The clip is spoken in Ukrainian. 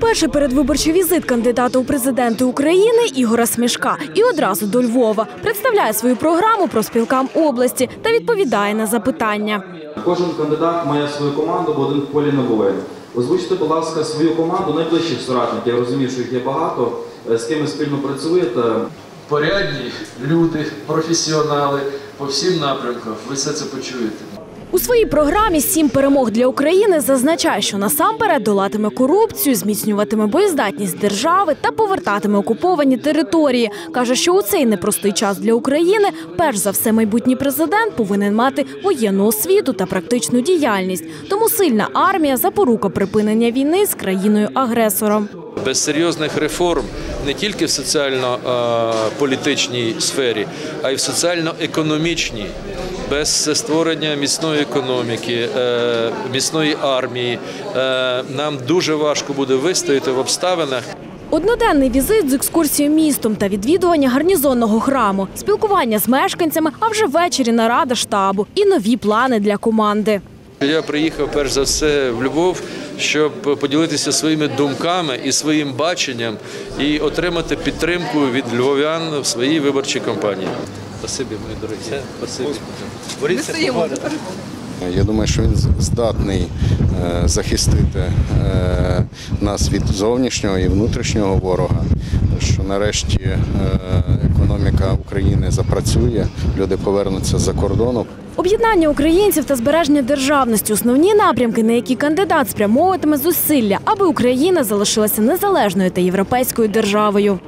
Перший передвиборчий візит кандидата у президенти України Ігора Смішка і одразу до Львова представляє свою програму про спілкам області та відповідає на запитання. Кожен кандидат має свою команду, бо один в полі не буває. Озвучте, будь ласка, свою команду найближчих соратників. Я розумію, що їх є багато. Е, З ким ви спільно працюєте? порядні люди, професіонали по всім напрямкам. Ви все це почуєте. У своїй програмі сім перемог для України зазначає, що насамперед долатиме корупцію, зміцнюватиме боєздатність держави та повертатиме окуповані території. каже, що у цей непростий час для України, перш за все, майбутній президент повинен мати воєнну освіту та практичну діяльність. Тому сильна армія запорука припинення війни з країною-агресором. Без серйозних реформ не тільки в соціально-політичній сфері, а й в соціально-економічній. Без створення міцної економіки, е, міцної армії е, нам дуже важко буде вистояти в обставинах, Одноденний візит з екскурсією містом та відвідування гарнізонного храму, спілкування з мешканцями, а вже ввечері нарада штабу і нові плани для команди. Я приїхав перш за все в Львов, щоб поділитися своїми думками і своїм баченням і отримати підтримку від львов'ян в своїй виборчій кампанії. Спасибі, мої дорогі. Спасибі. Боріться Я думаю, що він здатний е, захистити е, нас від зовнішнього і внутрішнього ворога. Що нарешті е, економіка України запрацює, люди повернуться з-за кордону. Об'єднання українців та збереження державності основні напрямки, на які кандидат спрямовуватиме зусилля, аби Україна залишилася незалежною та європейською державою.